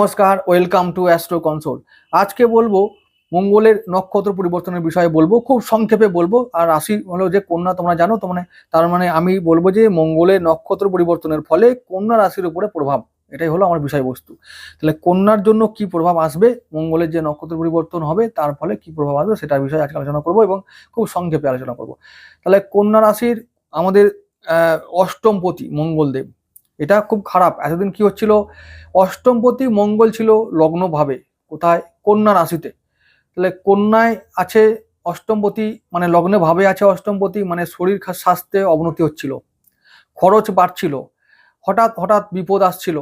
নমস্কার, welcome to astro console. আজকে বলব, মঙ্গলের নক্ষত্র পরিবর্তনের বিষয়ে বলব, খুব সংক্ষেপে বলব, আর রাশি হলো যে কন্যা, তোমরা জানো, তো মানে তার মানে আমি বলব যে মঙ্গলের নক্ষত্র পরিবর্তনের ফলে কন্যা রাশির উপরে প্রভাব, এটাই হলো আমার বিষয়বস্তু। তাহলে কন্যার জন্য কি প্রভাব আসবে, মঙ্গলের যে নক্ষত্র পরিবর্তন হবে, তার ফলে কি প্রভাব আসবে সেটার বিষয়ে আজকে আলোচনা করব এবং খুব সংক্ষেপে আলোচনা করব। তাহলে কন্যা রাশির আমাদের অষ্টমপতি মঙ্গলদেব এটা খুব খারাপ। এতদিন কি হচ্ছিল? অষ্টমপতি মঙ্গল ছিল লগ্নভাবে, কোথায়? কন্যা রাশিতে। তাহলে কন্যায় আছে অষ্টমপতি মানে লগ্নে ভাবে আছে অষ্টমপতি মানে শরীর স্বাস্থ্যে অবনতি হচ্ছিল। খরচ বাড়ছিল। হঠাৎ হঠাৎ বিপদ আসছিল।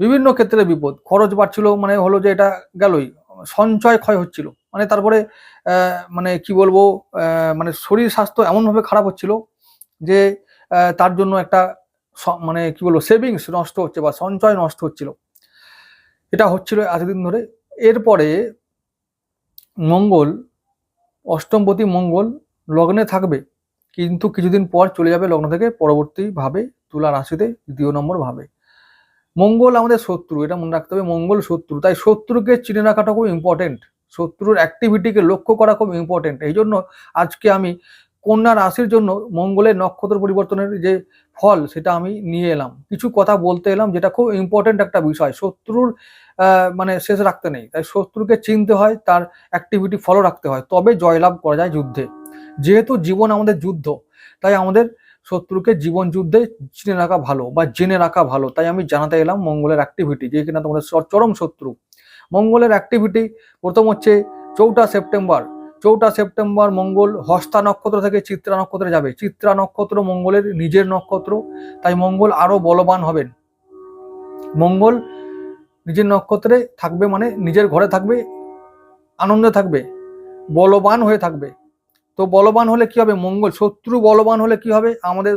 বিভিন্ন ক্ষেত্রে বিপদ। খরচ বাড়ছিল মানে হলো যে এটা গেলই। সঞ্চয় ক্ষয় হচ্ছিল। মানে তারপরে মানে কি বলব মানে শরীর স্বাস্থ্য এমনভাবে খারাপ হচ্ছিল যে তার জন্য একটা মানে কি বলব সেভিংস নষ্ট হচ্ছে বা সঞ্চয় নষ্ট হচ্ছিল। এটা হচ্ছিল এতদিন ধরে। এরপরে মঙ্গল, অষ্টমপতি মঙ্গল লগ্নে থাকবে, কিন্তু কিছুদিন পর চলে যাবে লগ্ন থেকে পরবর্তীভাবে তুলা রাশিতে, দ্বিতীয় নম্বর ভাবে। মঙ্গল আমাদের শত্রু, এটা মনে রাখতে হবে, মঙ্গল শত্রু। তাই শত্রুকে চিনে রাখাটা খুব ইম্পর্টেন্ট শত্রুর অ্যাক্টিভিটিকে লক্ষ্য করা খুব ইম্পর্টেন্ট এই জন্য আজকে আমি কন্যা রাশির জন্য মঙ্গলের নক্ষত্র পরিবর্তনের যে ফল, সেটা আমি নিয়ে এলাম। কিছু কথা বলতে এলাম যেটা খুব ইম্পর্টেন্ট একটা বিষয়। শত্রুর মানে শেষ রাখতে নেই। তাই শত্রুকে চিনতে হয়, তার অ্যাক্টিভিটি ফলো রাখতে হয়। তবে জয়লাভ করা যায় যুদ্ধে। যেহেতু জীবন আমাদের যুদ্ধ, তাই আমাদের শত্রুকে জীবন যুদ্ধে চিনে রাখা ভালো বা জেনে রাখা ভালো। তাই আমি জানাতে এলাম মঙ্গলের অ্যাক্টিভিটি যে কিনা তোমাদের চরম শত্রু। মঙ্গলের অ্যাক্টিভিটি প্রথম হচ্ছে চৌঠা সেপ্টেম্বর। চৌঠা সেপ্টেম্বর মঙ্গল হস্তা নক্ষত্র থেকে চিত্রা নক্ষত্রে যাবে। চিত্রা নক্ষত্র মঙ্গলের নিজের নক্ষত্র, তাই মঙ্গল আরও বলবান হবেন। মঙ্গল নিজের নক্ষত্রে থাকবে মানে নিজের ঘরে থাকবে, আনন্দে থাকবে, বলবান হয়ে থাকবে। তো বলবান হলে কি হবে? মঙ্গল শত্রু বলবান হলে কি হবে? আমাদের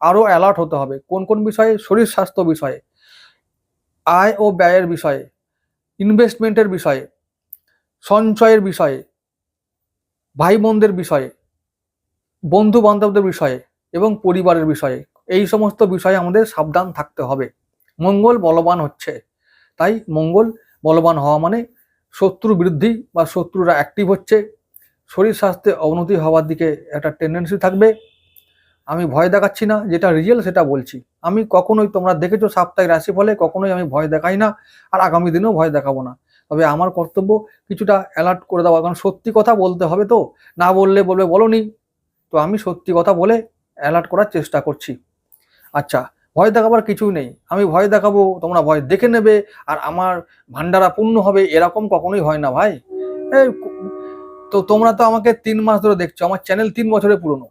আরও অ্যালার্ট হতে হবে। কোন কোন বিষয়ে? শরীর স্বাস্থ্য বিষয়ে, আয় ও ব্যয়ের বিষয়ে ইনভেস্টমেন্টের বিষয়ে, সঞ্চয়ের বিষয়ে ভাই বোনদের বিষয়ে বন্ধু বান্ধবদের বিষয়ে এবং পরিবারের বিষয়ে, এই সমস্ত বিষয়ে আমাদের সাবধান থাকতে হবে। মঙ্গল বলবান হচ্ছে। তাই মঙ্গল বলবান হওয়া মানে শত্রু বৃদ্ধি বা শত্রুরা অ্যাক্টিভ হচ্ছে। শরীর স্বাস্থ্যে অবনতি হওয়ার দিকে একটা টেন্ডেন্সি থাকবে। আমি ভয় দেখাচ্ছি না, যেটা রিয়েল সেটা বলছি। আমি কখনোই তোমরা দেখেছ সাপ্তাহিক রাশি ফলে কখনোই আমি ভয় দেখাই না। আর আগামী দিনেও ভয় দেখাবো না। তবে আমার কর্তব্য কিছুটা অ্যালার্ট করে দেওয়া, কারণ সত্যি কথা বলতে হবে তো। না বললে বলবে বলনি। তো আমি সত্যি কথা বলে অ্যালার্ট করার চেষ্টা করছি। আচ্ছা ভয় দেখাবার কিছুই নেই। আমি ভয় দেখাবো, তোমরা ভয় দেখে নেবে, আর আমার ভান্ডারা পূর্ণ হবে, এরকম কখনোই হয় না ভাই। এই, তো তোমরা তো আমাকে তিন মাস ধরে দেখছ, আমার চ্যানেল তিন বছরে পুরনো।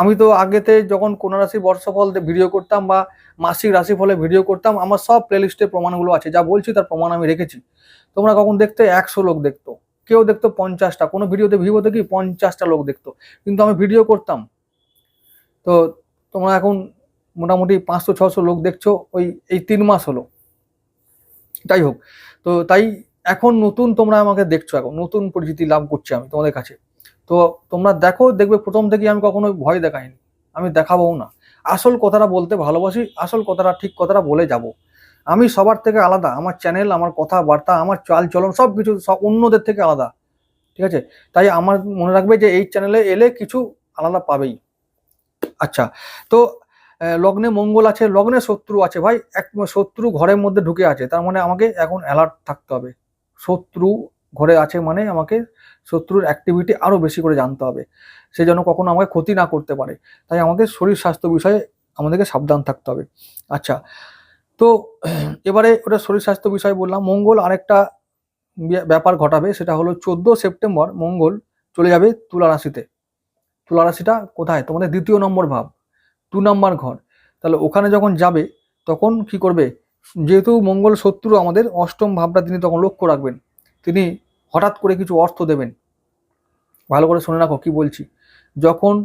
আমি তো আগেতে যখন কোন রাশি বর্ষফল ভিডিও করতাম বা মাসিক রাশিফলে ভিডিও করতাম, আমার সব প্লেলিস্টে প্রমাণগুলো আছে। যা বলছি তার প্রমাণ আমি রেখেছি। তোমরা কখন দেখতে একশো লোক দেখতো, কেউ দেখতো পঞ্চাশটা, কোনো ভিডিওতে ভিভোতে কি পঞ্চাশটা লোক দেখতো। কিন্তু আমি ভিডিও করতাম। তো তোমরা এখন মোটামুটি পাঁচশো, ছশো লোক দেখছ, ওই, এই তিন মাস হলো। যাই হোক, তো তাই এখন নতুন তোমরা আমাকে দেখছ এখন, নতুন পরিচিতি লাভ করছি আমি তোমাদের কাছে। তো তোমরা দেখো, দেখবে প্রথম থেকে আমি কখনো ভয় দেখাইনি। আমি দেখাবো না। আসল কথাটা বলতে ভালোবাসি, আসল কথাটা, ঠিক কথাটা বলে যাব। আমি সবার থেকে আলাদা। আমার চ্যানেল আমার কথাবার্তা, আমার চাল চলন সব কিছু সব অন্যদের থেকে আলাদা। ঠিক আছে? তাই আমার মনে রাখবে যে এই চ্যানেলে এলে কিছু আলাদা পাবেই। আচ্ছা তো লগ্নে মঙ্গল আছে, লগ্নে শত্রু আছে। ভাই, এক শত্রু ঘরের মধ্যে ঢুকে আছে। তার মানে আমাকে এখন অ্যালার্ট থাকতে হবে। শত্রু ঘরে আছে মানে আমাকে শত্রুর অ্যাক্টিভিটি আরও বেশি করে জানতে হবে। সে যেন কখনো আমাকে ক্ষতি না করতে পারে। তাই আমাদের শরীর স্বাস্থ্য বিষয়ে আমাদেরকে সাবধান থাকতে হবে। আচ্ছা তো এবারে ওটা শরীর স্বাস্থ্য বিষয় বললাম। মঙ্গল আরেকটা ব্যাপার ঘটাবে, সেটা হলো চোদ্দ সেপ্টেম্বর মঙ্গল চলে যাবে তুলা রাশিতে। তুলা কোথায়? তোমাদের দ্বিতীয় নম্বর ভাব, দু নম্বর ঘর। তাহলে ওখানে যখন যাবে, তখন কি করবে? যেহেতু মঙ্গল শত্রু আমাদের, অষ্টম ভাবটা তিনি তখন লক্ষ্য রাখবেন। তিনি হঠাৎ করে কিছু অর্থ দেবেন। ভালো করে শুনে রাখো কি বলছি। যখন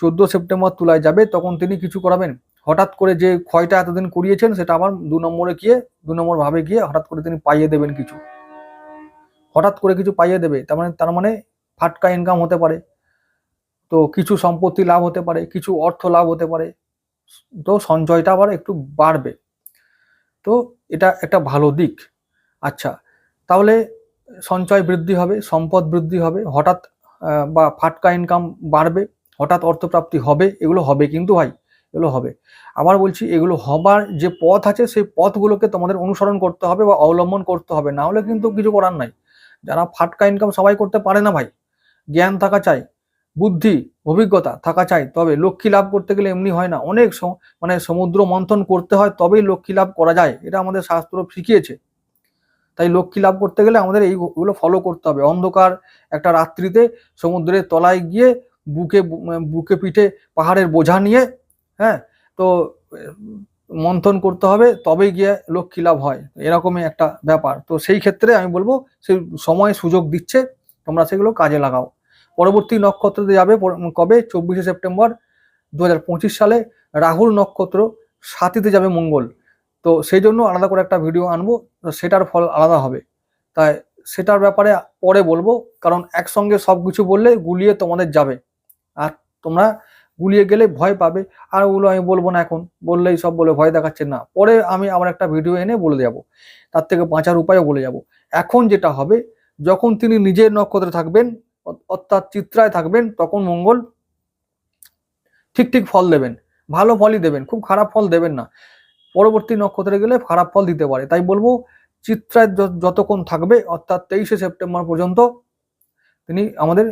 চোদ্দ সেপ্টেম্বর তুলায় যাবে, তখন তিনি কিছু করাবেন। হঠাৎ করে যে ক্ষয়টা এতদিন করিয়েছেন, সেটা আবার দু নম্বরে গিয়ে, দু নম্বর ভাবে গিয়ে হঠাৎ করে তিনি পাইয়ে দেবেন কিছু। হঠাৎ করে কিছু পাইয়ে দেবে, তার মানে তার মানে ফাটকা ইনকাম হতে পারে। তো কিছু সম্পত্তি লাভ হতে পারে, কিছু অর্থ লাভ হতে পারে। তো সঞ্চয়টা আবার একটু বাড়বে। তো এটা একটা ভালো দিক। আচ্ছা তাহলে সঞ্চয় বৃদ্ধি হবে, সম্পদ বৃদ্ধি হবে, হঠাৎ বা ফাটকা ইনকাম বাড়বে, হঠাৎ অর্থপ্রাপ্তি হবে, এগুলো হবে কিন্তু ভাই, এগুলো হবে। আবার বলছি এগুলো হবার যে পথ আছে, সেই পথগুলোকে তোমাদের অনুসরণ করতে হবে বা অবলম্বন করতে হবে, না হলে কিন্তু কিছু করার নাই। যারা ফাটকা ইনকাম সবাই করতে পারে না ভাই, জ্ঞান থাকা চাই, বুদ্ধি, অভিজ্ঞতা থাকা চাই, তবে লক্ষ্মী লাভ করতে গেলে এমনি হয় না। অনেক মানে সমুদ্র মন্থন করতে হয়, তবেই লক্ষ্মী লাভ করা যায়, এটা আমাদের শাস্ত্র শিখিয়েছে। তাই লক্ষ্মী লাভ করতে গেলে আমাদের এইগুলো ফলো করতে হবে। অন্ধকার একটা রাত্রিতে সমুদ্রের তলায় গিয়ে বুকে বুকে পিঠে পাহাড়ের বোঝা নিয়ে হ্যাঁ তো মন্থন করতে হবে, তবেই গিয়ে লক্ষ্মী লাভ হয়। এরকমই একটা ব্যাপার। তো সেই ক্ষেত্রে আমি বলব সেই সময় সুযোগ দিচ্ছে, তোমরা সেগুলো কাজে লাগাও। পরবর্তী নক্ষত্রতে যাবে কবে? চব্বিশে সেপ্টেম্বর দু হাজার পঁচিশ সালে রাহুল নক্ষত্র সাথীতে যাবে মঙ্গল। তো সেই জন্য আলাদা করে একটা ভিডিও আনব সেটার ফল আলাদা হবে। তাই সেটার ব্যাপারে পরে বলব, কারণ একসঙ্গে সব কিছু বললে গুলিয়ে তোমাদের যাবে। আর তোমরা গুলিয়ে গেলে ভয় পাবে। আর ওগুলো আমি বলব না এখন, বললেই সব বলে ভয় দেখাচ্ছে না। পরে আমি আমার একটা ভিডিও এনে বলে যাব তার থেকে বাঁচার উপায়ও বলে যাব। এখন যেটা হবে, যখন তিনি নিজের নক্ষত্রে থাকবেন, অর্থাৎ চিত্রায় থাকবেন, তখন মঙ্গল ঠিক ঠিক ফল দেবেন। ভালো ফলই দেবেন, খুব খারাপ ফল দেবেন না। পরবর্তী নক্ষত্রে গেলে খারাপ ফল দিতে পারে। তাই বলব, চিত্রায় যতক্ষণ থাকবে, অর্থাৎ তেইশে সেপ্টেম্বর পর্যন্ত তিনি আমাদের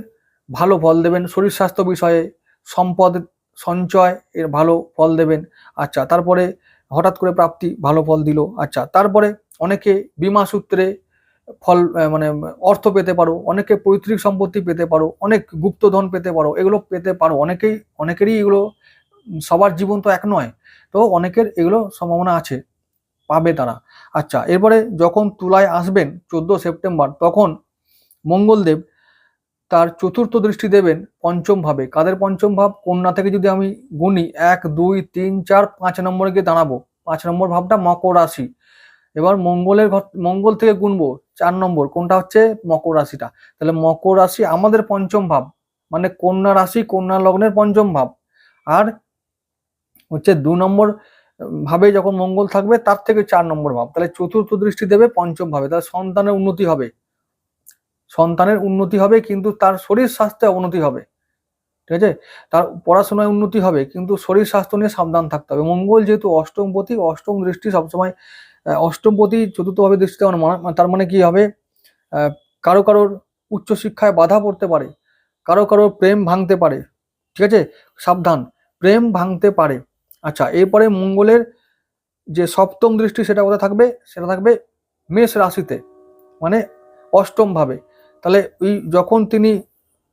ভালো ফল দেবেন। শরীর স্বাস্থ্য বিষয়ে সম্পদ, সঞ্চয় এর ভালো ফল দেবেন। আচ্ছা তারপরে হঠাৎ করে প্রাপ্তি ভালো ফল দিল। আচ্ছা তারপরে অনেকে বিমা সূত্রে ফল মানে অর্থ পেতে পারো, অনেকে পৈতৃক সম্পত্তি পেতে পারো, অনেক গুপ্তধন পেতে পারো, এগুলো পেতে পারো। অনেকেই, অনেকেরই এগুলো সবার জীবন তো এক নয়, তো অনেকের এগুলো সম্ভাবনা আছে, পাবে তারা। আচ্ছা এরপরে যখন তুলায় আসবেন চোদ্দ সেপ্টেম্বর, তখন মঙ্গলদেব তার চতুর্থ দৃষ্টি দেবেন পঞ্চম ভাবে। কাদের পঞ্চম ভাব? কন্যা থেকে যদি আমি গুনি, এক, দুই, তিন, চার, পাঁচ নম্বরে গিয়ে দাঁড়াবো। পাঁচ নম্বর ভাবটা মকর রাশি। এবার মঙ্গলের ঘর মঙ্গল থেকে গুনবো, চার নম্বর, কোনটা হচ্ছে? মকর রাশিটা। তাহলে মকর রাশি আমাদের পঞ্চম ভাব মানে কন্যা রাশি, কন্যা লগ্নের পঞ্চম ভাব। আর হচ্ছে দু নম্বর ভাবে যখন মঙ্গল থাকবে তার থেকে চার নম্বর ভাব। তাহলে চতুর্থ দৃষ্টি দেবে পঞ্চম ভাবে। তাহলে সন্তানের উন্নতি হবে। সন্তানের উন্নতি হবে কিন্তু তার শরীর স্বাস্থ্যে অবনতি হবে। ঠিক আছে? তার পড়াশোনায় উন্নতি হবে কিন্তু শরীর স্বাস্থ্য নিয়ে সাবধান থাকতে হবে। মঙ্গল যেহেতু অষ্টম অষ্টমপতি অষ্টম দৃষ্টি সবসময় আহ, অষ্টমপতি চতুর্থভাবে দৃষ্টি দেওয়ার মানে- তার মানে কি হবে? কারও কারোর উচ্চশিক্ষায় বাধা পড়তে পারে কারও কারও প্রেম ভাঙতে পারে। ঠিক আছে? সাবধান। প্রেম ভাঙতে পারে। আচ্ছা এরপরে মঙ্গলের যে সপ্তম দৃষ্টি সেটা কোথায় থাকবে? সেটা থাকবে মেষ রাশিতে মানে অষ্টম ভাবে তাহলে ওই যখন তিনি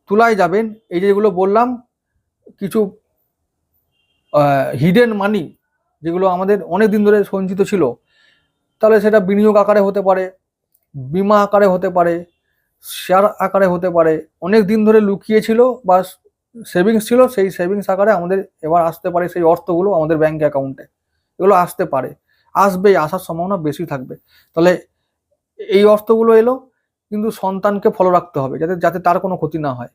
তুলায় যাবেন, এই যেগুলো বললাম, কিছু হিডেন মানি যেগুলো আমাদের অনেক দিন ধরে সঞ্চিত ছিল, তাহলে সেটা বিনিয়োগ আকারে হতে পারে, বিমা আকারে হতে পারে শেয়ার আকারে হতে পারে অনেক দিন ধরে লুকিয়েছিল বা সেভিংস ছিল, সেই সেভিংস আকারে আমাদের এবার আসতে পারে সেই অর্থগুলো আমাদের ব্যাংক অ্যাকাউন্টে এগুলো আসতে পারে। আসবে আসার সম্ভাবনা বেশি থাকবে। তাহলে এই অর্থগুলো এলো, কিন্তু সন্তানকে ফলো রাখতে হবে, যাতে যাতে তার কোনো ক্ষতি না হয়।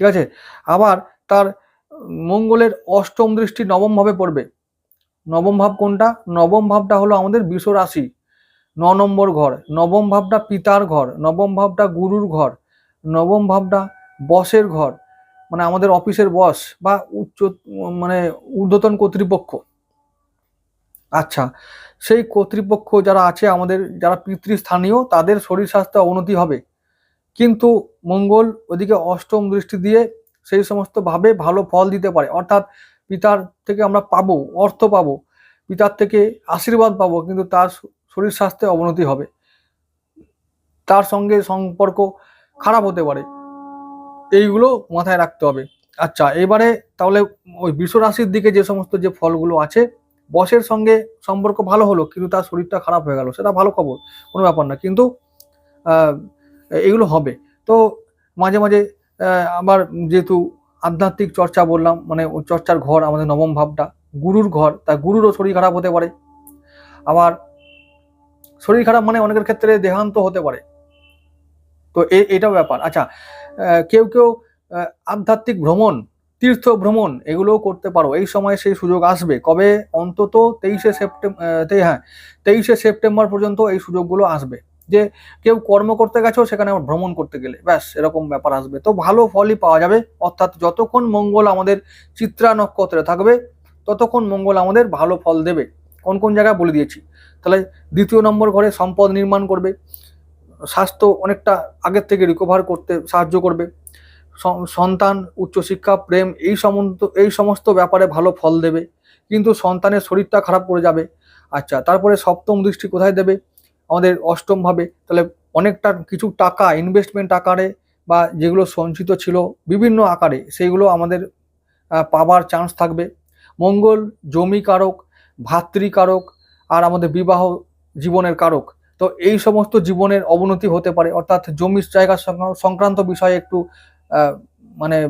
ঠিক আছে? আবার তার মঙ্গলের অষ্টম দৃষ্টি নবম ভাবে পড়বে। নবম ভাব কোনটা? নবম ভাবটা হলো আমাদের বিশ্ব রাশি। ন নম্বর ঘর। নবম ভাবটা পিতার ঘর। নবম ভাবটা গুরুর ঘর। নবম ভাবটা বসের ঘর। মানে আমাদের অফিসের বস বা উচ্চ মানে ঊর্ধ্বতন কর্তৃপক্ষ। আচ্ছা সেই কর্তৃপক্ষ যারা আছে, আমাদের যারা পিতৃস্থানীয়, তাদের শরীর স্বাস্থ্যে অবনতি হবে। কিন্তু মঙ্গল ওদিকে অষ্টম দৃষ্টি দিয়ে সেই সমস্ত ভাবে ভালো ফল দিতে পারে। অর্থাৎ পিতার থেকে আমরা পাবো, অর্থ পাবো, পিতার থেকে আশীর্বাদ পাবো, কিন্তু তার শরীর স্বাস্থ্যে অবনতি হবে। তার সঙ্গে সম্পর্ক খারাপ হতে পারে। এইগুলো মাথায় রাখতে হবে। আচ্ছা এবারে তাহলে ওই বিশ্ব রাশির দিকে যে সমস্ত যে ফলগুলো আছে, বসের সঙ্গে সম্পর্ক ভালো হলো, কিন্তু তার শরীরটা খারাপ হয়ে গেল, সেটা ভালো খবর, কোনো ব্যাপার না। কিন্তু এগুলো হবে। তো মাঝে মাঝে আবার যেহেতু আধ্যাত্মিক চর্চা বললাম মানে চর্চার ঘর, আমাদের নবম ভাবটা, গুরুর ঘর, তা গুরুরও শরীর খারাপ হতে পারে। আবার শরীর খারাপ মানে অনেকের ক্ষেত্রে দেহান্ত হতে পারে। তো এটাও ব্যাপার। আচ্ছা কেউ কেউ আধ্যাত্মিক ভ্রমণ তীর্থ ভ্রমণ এগুলোও করতে পারো। এই সময় সেই সুযোগ আসবে। কবে? অন্তত তেইশে সেপ্টেম্বর হ্যাঁ তেইশে সেপ্টেম্বর পর্যন্ত এই সুযোগগুলো আসবে। যে কেউ কর্ম করতে গেছো, সেখানে আবার ভ্রমণ করতে গেলে। ব্যাস, এরকম ব্যাপার আসবে। তো ভালো ফলই পাওয়া যাবে। অর্থাৎ যতক্ষণ মঙ্গল আমাদের চিত্রা নক্ষত্রে থাকবে, ততক্ষণ মঙ্গল আমাদের ভালো ফল দেবে। কোন কোন জায়গায় বলে দিয়েছি। তাহলে দ্বিতীয় নম্বর ঘরে সম্পদ নির্মাণ করবে। স্বাস্থ্য অনেকটা আগের থেকে রিকভার করতে সাহায্য করবে। সন্তান, উচ্চশিক্ষা, প্রেম এই সমস্ত এই সমস্ত ব্যাপারে ভালো ফল দেবে। কিন্তু সন্তানের শরীরটা খারাপ করে যাবে। আচ্ছা তারপরে সপ্তম দৃষ্টি কোথায় দেবে? আমাদের অষ্টম ভাবে, তাহলে অনেকটা কিছু টাকা ইনভেস্টমেন্ট আকারে বা যেগুলো সঞ্চিত ছিল বিভিন্ন আকারে, সেইগুলো আমাদের পাবার চান্স থাকবে। মঙ্গল, জমি কারক ভাতৃকারক আর আমাদের বিবাহ জীবনের কারক। তো এই সমস্ত জীবনের অবনতি হতে পারে, অর্থাৎ জমির জায়গা সংক্রান্ত- বিষয়ে একটু মানে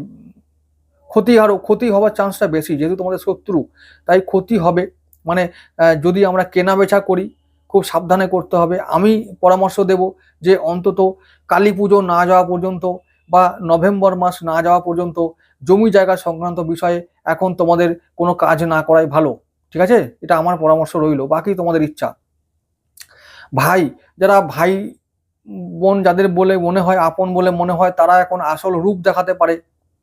ক্ষতি আরও ক্ষতি হওয়ার চান্সটা বেশি, যেহেতু তোমাদের শত্রু, তাই ক্ষতি হবে। মানে যদি আমরা কেনা বেচা করি, খুব সাবধানে করতে হবে। আমি পরামর্শ দেব যে অন্তত কালী পুজো না যাওয়া পর্যন্ত বা নভেম্বর মাস না যাওয়া পর্যন্ত জমি জায়গা সংক্রান্ত বিষয়ে এখন তোমাদের কোনো কাজ না করাই ভালো। ঠিক আছে? এটা আমার পরামর্শ রইল, বাকি তোমাদের ইচ্ছা। ভাই, যারা ভাই বোন যাদের বলে মনে হয়, আপন বলে মনে হয়, তারা এখন আসল রূপ দেখাতে পারে।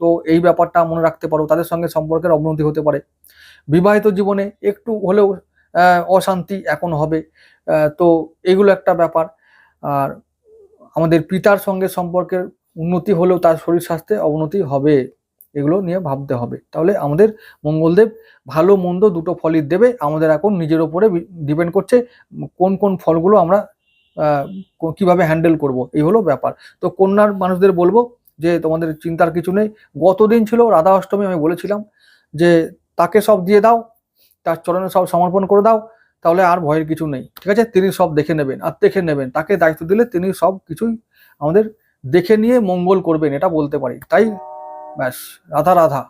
তো এই ব্যাপারটা মনে রাখতে পারো, তাদের সঙ্গে সম্পর্কের অবনতি হতে পারে। বিবাহিত জীবনে একটু হলেও অশান্তি এখন হবে। তো এগুলো একটা ব্যাপার। আর আমাদের পিতার সঙ্গে সম্পর্কের উন্নতি হলেও তার শরীর স্বাস্থ্যে অবনতি হবে। এগুলো নিয়ে ভাবতে হবে। তাহলে আমাদের মঙ্গলদেব ভালো মন্দ দুটো ফলই দেবে। আমাদের এখন নিজের ওপরে ডিপেন্ড করছে কোন কোন ফলগুলো আমরা কীভাবে হ্যান্ডেল করব। এই হলো ব্যাপার। তো কন্যার মানুষদের বলব যে, তোমাদের চিন্তার কিছু নেই। গতদিন ছিল রাধা অষ্টমী, আমি বলেছিলাম যে, তাকে সব দিয়ে দাও, তার চরণে সব সমর্পণ করে দাও, তাহলে আর ভয়ের কিছু নেই। ঠিক আছে? তিনি সব দেখে নেবেন, আর দেখে নেবেন। তাকে দায়িত্ব দিলে তিনি সব কিছুই আমাদের দেখে নিয়ে মঙ্গল করবেন, এটা বলতে পারি। তাই ব্যাস রাধা রাধা।